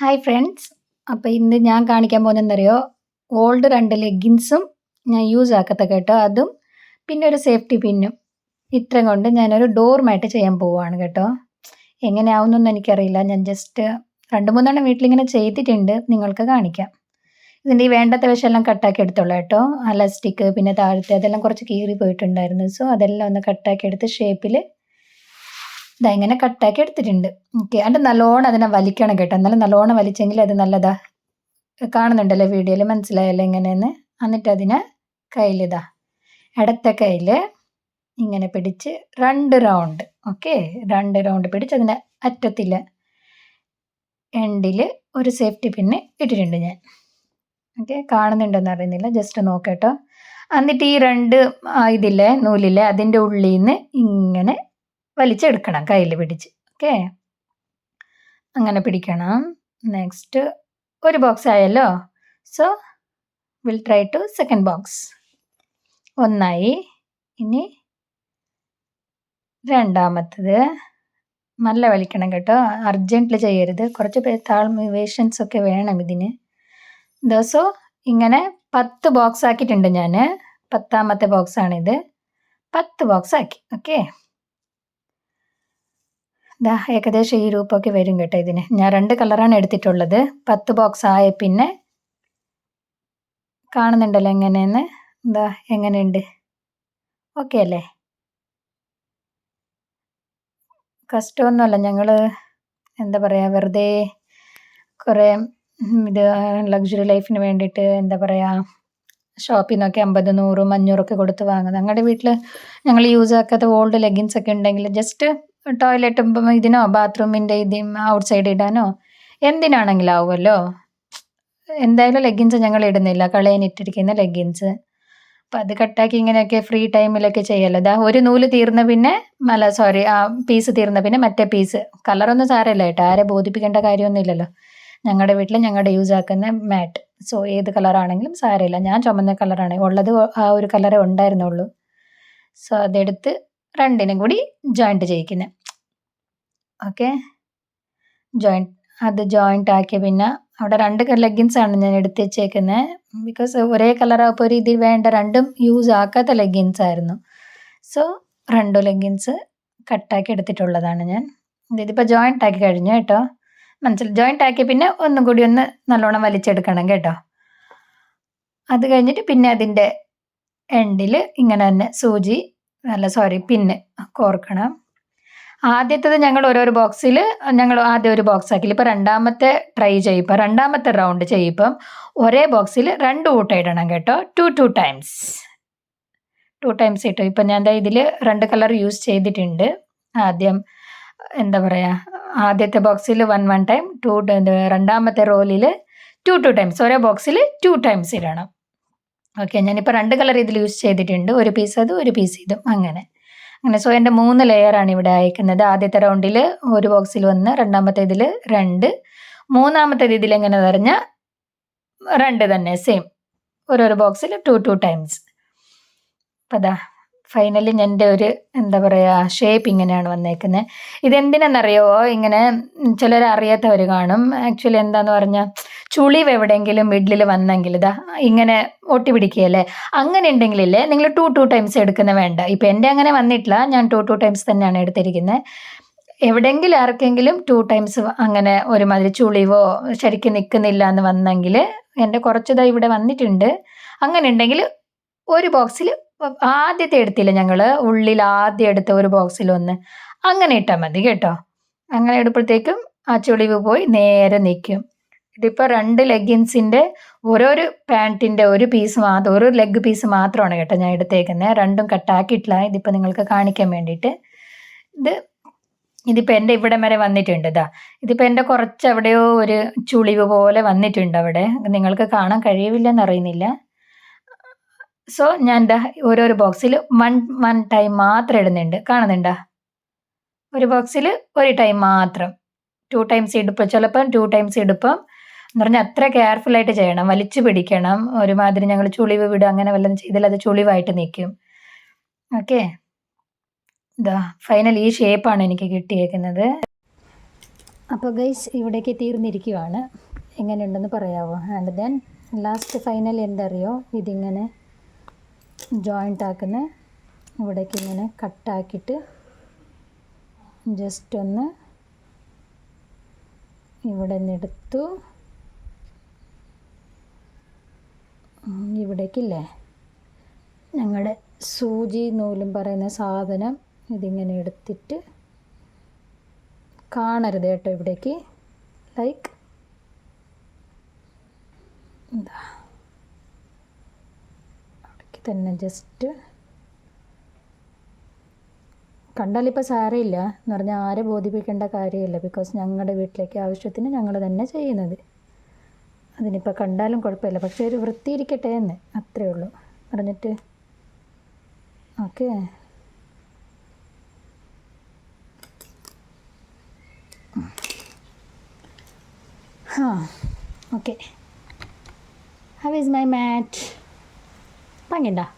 Hi friends അപ്പോൾ ഇന്ന് ഞാൻ കാണിക്കാൻ പോകുന്നതെന്നറിയോ? ഓൾഡ് രണ്ട് ലെഗിൻസും ഞാൻ യൂസ് ആക്കത്ത കേട്ടോ അതും. പിന്നെ ഒരു സേഫ്റ്റി പിന്നും ഇത്രയും കൊണ്ട് ഞാനൊരു മാറ്റ് ചെയ്യാൻ പോവുകയാണ് കേട്ടോ. എങ്ങനെയാവുന്നൊന്നും എനിക്കറിയില്ല. ഞാൻ ജസ്റ്റ് രണ്ട് മൂന്നെണ്ണം വീട്ടിലിങ്ങനെ ചെയ്തിട്ടുണ്ട്. നിങ്ങൾക്ക് കാണിക്കാം. ഇതിന്റെ ഈ വേണ്ടാത്ത വശമെല്ലാം കട്ടാക്കി എടുത്തോളൂ കേട്ടോ. അലസ്റ്റിക്ക് പിന്നെ താഴത്തെ അതെല്ലാം കുറച്ച് കീറി പോയിട്ടുണ്ടായിരുന്നു. സോ അതെല്ലാം ഒന്ന് കട്ടാക്കി എടുത്ത് ഷേപ്പിൽ ഇതാ ഇങ്ങനെ കട്ടാക്കി എടുത്തിട്ടുണ്ട്. ഓക്കെ അത് നല്ലോണം അതിനെ വലിക്കണം കേട്ടോ. എന്നാലും നല്ലോണം വലിച്ചെങ്കിൽ അത് നല്ലതാ. കാണുന്നുണ്ടല്ലോ വീഡിയോയിൽ മനസ്സിലായല്ലോ എങ്ങനെയെന്ന്? എന്നിട്ട് അതിനെ കയ്യിലിതാ ഇടത്തെ കയ്യിൽ ഇങ്ങനെ പിടിച്ച് രണ്ട് റൗണ്ട് ഓക്കെ രണ്ട് റൗണ്ട് പിടിച്ച് അതിനെ അറ്റത്തിൽ എൻഡിൽ ഒരു സേഫ്റ്റി പിന്നെ ഇട്ടിട്ടുണ്ട് ഞാൻ. ഓക്കെ കാണുന്നുണ്ടെന്ന് അറിയുന്നില്ല. ജസ്റ്റ് നോക്കട്ടോ എന്നിട്ട് ഈ രണ്ട് ഇതില്ലേ നൂലില്ലേ അതിന്റെ ഉള്ളിൽ നിന്ന് ഇങ്ങനെ വലിച്ചെടുക്കണം കയ്യിൽ പിടിച്ച്. ഓക്കെ? അങ്ങനെ പിടിക്കണം. നെക്സ്റ്റ് ഒരു ബോക്സ് ആയല്ലോ. So will try to second box ഒന്നായി. ഇനി രണ്ടാമത്തത്. നല്ല വലിക്കണം കേട്ടോ. അർജന്റിൽ ചെയ്യരുത്. കുറച്ച് പേ താഴ്മ ഒക്കെ വേണം ഇതിന്. ദിവസവും ഇങ്ങനെ പത്ത് ബോക്സ് ആക്കിയിട്ടുണ്ട് ഞാൻ പത്താമത്തെ ബോക്സാണിത് പത്ത് ബോക്സ് ആക്കി. ഓക്കെ? ദാ ഏകദേശം ഈ രൂപമൊക്കെ വരും കേട്ടോ ഇതിന്. ഞാൻ രണ്ട് കളറാണ് എടുത്തിട്ടുള്ളത്. പത്ത് ബോക്സ് ആയ പിന്നെ കാണുന്നുണ്ടല്ലോ എങ്ങനെയെന്ന്. എന്താ എങ്ങനെയുണ്ട്? ഓക്കെ അല്ലേ? കഷ്ടമൊന്നുമല്ല ഞങ്ങൾ എന്താ പറയുക വെറുതെ കുറേ ഇത് ലക്ഷറി ലൈഫിന് വേണ്ടിയിട്ട് എന്താ പറയുക ഷോപ്പിൽ നിന്നൊക്കെ അമ്പത് നൂറും അഞ്ഞൂറൊക്കെ കൊടുത്ത് വാങ്ങുന്നത്. ഞങ്ങളുടെ വീട്ടിൽ ഞങ്ങൾ യൂസ് ആക്കാത്ത ഓൾഡ് ലെഗിൻസ് ഒക്കെ ഉണ്ടെങ്കിൽ ജസ്റ്റ് ടോയ്ലറ്റും ഇതിനോ? ബാത്റൂമിന്റെ ഇത് ഔട്ട് സൈഡ് ഇടാനോ? എന്തിനാണെങ്കിലും ആവുമല്ലോ എന്തായാലും ലെഗിൻസ് ഞങ്ങൾ ഇടുന്നില്ല. കളയാനിട്ടിരിക്കുന്ന ലെഗിൻസ് അപ്പം അത് കട്ടാക്കി ഇങ്ങനെയൊക്കെ ഫ്രീ ടൈമിലൊക്കെ ചെയ്യല്ലോ. ഇതാ ഒരു നൂൽ തീർന്ന പിന്നെ അല്ല സോറി ആ പീസ് തീർന്ന പിന്നെ മറ്റേ പീസ് കളറൊന്നും സാരമില്ല കേട്ടോ. ആരെ ബോധിപ്പിക്കേണ്ട കാര്യമൊന്നുമില്ലല്ലോ. ഞങ്ങളുടെ വീട്ടിൽ ഞങ്ങളുടെ യൂസ് ആക്കുന്ന മാറ്റ് സോ ഏത് കളറാണെങ്കിലും സാരമില്ല. ഞാൻ ചുമന്ന കളറാണ് ഉള്ളത് ആ ഒരു കളറേ ഉണ്ടായിരുന്നുള്ളൂ. സോ അതെടുത്ത് രണ്ടിനും കൂടി ജോയിന്റ് ചെയ്യിക്കുന്നത് ഓക്കെ. ജോയിന്റ് അത് ജോയിന്റ് ആക്കിയ പിന്നെ അവിടെ രണ്ട് ലെഗിൻസ് ആണ് ഞാൻ എടുത്ത് വെച്ചേക്കുന്നത് ബിക്കോസ് ഒരേ കളറാകുമ്പോൾ ഒരു ഇതിൽ വേണ്ട രണ്ടും യൂസ് ആക്കാത്ത ലെഗിൻസ് ആയിരുന്നു സോ രണ്ടു ലെഗിൻസ് കട്ടാക്കി എടുത്തിട്ടുള്ളതാണ് ഞാൻ. ഇതിപ്പോൾ ജോയിന്റ് ആക്കി കഴിഞ്ഞു കേട്ടോ. മനസ്സിൽ ജോയിന്റ് ആക്കി പിന്നെ ഒന്നും കൂടി ഒന്ന് നല്ലോണം വലിച്ചെടുക്കണം കേട്ടോ. അത് കഴിഞ്ഞിട്ട് പിന്നെ അതിന്റെ എൻഡിൽ ഇങ്ങനെ തന്നെ സൂചി അല്ല സോറി പിന്നെ കോർക്കണം. ആദ്യത്തേത് ഞങ്ങൾ ഓരോരോ ബോക്സിൽ ഞങ്ങൾ ആദ്യം ഒരു ബോക്സ് ആക്കി ഇപ്പോൾ രണ്ടാമത്തെ ട്രൈ ചെയ്യുമ്പോൾ രണ്ടാമത്തെ റൗണ്ട് ചെയ്യുമ്പം ഒരേ ബോക്സിൽ രണ്ട് കൂട്ടം ഇടണം കേട്ടോ. Two two times two times ഇട്ടു. ഇപ്പം ഞാൻ ഇതിൽ രണ്ട് കളർ യൂസ് ചെയ്തിട്ടുണ്ട്. ആദ്യം എന്താ പറയുക ആദ്യത്തെ ബോക്സിൽ വൺ വൺ ടൈം ടു രണ്ടാമത്തെ റോലിൽ ടു ടു ടൈംസ് ഓരോ ബോക്സിൽ ടു ടൈംസ് ഇടണം. ഓക്കെ ഞാനിപ്പോൾ രണ്ട് കളർ ഇതിൽ യൂസ് ചെയ്തിട്ടുണ്ട്. ഒരു പീസ് അതും ഒരു പീസ് ഇതും. അങ്ങനെ. അങ്ങനെ സോ എന്റെ മൂന്ന് ലെയറാണ് ഇവിടെ അയക്കുന്നത്. ആദ്യത്തെ റൗണ്ടിൽ ഒരു ബോക്സിൽ ഒന്ന് രണ്ടാമത്തെ ഇതിൽ രണ്ട്. മൂന്നാമത്തെ ഇതിൽ എങ്ങനെ പറഞ്ഞാൽ രണ്ട് തന്നെ സെയിം ഓരോരോ ബോക്സിൽ ടു ടു ടൈംസ് അപ്പം അതാ ഫൈനലി എന്റെ ഒരു എന്താ പറയുക ഷേപ്പ് ഇങ്ങനെയാണ് വന്നേക്കുന്നത് ഇതെന്തിനെന്നറിയോ? ഇങ്ങനെ ചിലർ അറിയാത്തവർ കാണും. ആക്ച്വലി എന്താന്ന് പറഞ്ഞാൽ ചുളിവ് എവിടെയെങ്കിലും മിഡിൽ വന്നെങ്കിൽ ഇതാ ഇങ്ങനെ ഒട്ടി പിടിക്കുകയല്ലേ അങ്ങനെ ഉണ്ടെങ്കിലല്ലേ നിങ്ങൾ ടു ടു ടൈംസ് എടുക്കുന്ന വേണ്ട. ഇപ്പം എന്റെ അങ്ങനെ വന്നിട്ടില്ല. ഞാൻ ടു ടു ടൈംസ് തന്നെയാണ് എടുത്തിരിക്കുന്നത് എവിടെയെങ്കിലും ആർക്കെങ്കിലും ടു ടൈംസ് അങ്ങനെ ഒരുമാതിരി ചുളിവോ ശരിക്കും നിൽക്കുന്നില്ല എന്ന് വന്നെങ്കിൽ എന്റെ കുറച്ചതായി ഇവിടെ വന്നിട്ടുണ്ട്. അങ്ങനെ ഉണ്ടെങ്കിൽ ഒരു ബോക്സിൽ ആദ്യത്തെ എടുത്തില്ല ഞങ്ങൾ ഉള്ളിൽ ആദ്യം എടുത്ത ഒരു ബോക്സിൽ ഒന്ന്. അങ്ങനെ ഇട്ടാൽ മതി കേട്ടോ. അങ്ങനെ എടുപ്പോഴത്തേക്കും ആ ചുളിവ് പോയി നേരെ നിൽക്കും ഇതിപ്പോൾ രണ്ട് ലെഗിൻസിന്റെ ഓരോരു പാന്റിന്റെ ഒരു പീസ് മാത്രം ഒരു ലെഗ് പീസ് മാത്രമാണ് കേട്ടോ ഞാൻ എടുത്തേക്കുന്നത് രണ്ടും കട്ടാക്കിയിട്ടില്ല ഇതിപ്പോൾ നിങ്ങൾക്ക് കാണിക്കാൻ വേണ്ടിയിട്ട്. ഇത് ഇതിപ്പോൾ എന്റെ ഇവിടെ വരെ വന്നിട്ടുണ്ട് ഇതാ. ഇതിപ്പോൾ എന്റെ കുറച്ച് എവിടെയോ ഒരു ചുളിവ് പോലെ വന്നിട്ടുണ്ട് അവിടെ. നിങ്ങൾക്ക് കാണാൻ കഴിയില്ലെന്ന് അറിയുന്നില്ല. സോ ഞാൻ എന്താ ഓരോരോ ബോക്സിൽ വൺ വൺ ടൈം മാത്രം ഇടുന്നുണ്ട്. കാണുന്നുണ്ടോ? ഒരു ബോക്സിൽ ഒരു ടൈം മാത്രം. ടു ടൈംസ് ഇടുപ്പം ചിലപ്പം ടു ടൈംസ് ഇടുമ്പം എന്ന് പറഞ്ഞാൽ അത്ര കെയർഫുൾ ആയിട്ട് ചെയ്യണം. വലിച്ചു പിടിക്കണം. ഒരുമാതിരി ഞങ്ങൾ ചുളിവ് വിടുക അങ്ങനെ വല്ലതും ചെയ്താൽ അത് ചുളിവായിട്ട് നിൽക്കും ഓക്കെ ഇതാ ഫൈനൽ ഈ ഷേപ്പാണ് എനിക്ക് കിട്ടിയേക്കുന്നത്. അപ്പോൾ ഗൈസ് ഇവിടേക്ക് തീർന്നിരിക്കുവാണ്. എങ്ങനെയുണ്ടെന്ന് പറയാവോ? ആൻഡ് ദെൻ ലാസ്റ്റ് ഫൈനൽ എന്തറിയോ? ഇതിങ്ങനെ ജോയിന്റ് ആക്കുന്ന ഇവിടേക്ക് ഇങ്ങനെ കട്ടാക്കിയിട്ട് ജസ്റ്റ് ഒന്ന് ഇവിടെ നിന്ന് എടുത്തു ഉം, ഇവിടേക്കില്ലേ? ഞങ്ങളുടെ സൂചി നൂലും പറയുന്ന സാധനം ഇതിങ്ങനെ എടുത്തിട്ട് കാണരുത് കേട്ടോ ഇവിടേക്ക്. ലൈക്ക് എന്താ അവിടേക്ക് തന്നെ ജസ്റ്റ് കണ്ടാലിപ്പോൾ സാരമില്ല എന്ന് പറഞ്ഞാൽ ആരെ ബോധിപ്പിക്കേണ്ട കാര്യമില്ല ബിക്കോസ് ഞങ്ങളുടെ വീട്ടിലേക്ക് ആവശ്യത്തിന് ഞങ്ങൾ തന്നെ ചെയ്യുന്നത്. അതിനിപ്പോൾ കണ്ടാലും കുഴപ്പമില്ല. പക്ഷേ ഒരു വൃത്തിയിരിക്കട്ടെ എന്ന് അത്രേ ഉള്ളൂ. പറഞ്ഞിട്ട് ഓക്കെ. ആ okay. How is my mat ഭംഗിയുണ്ടോ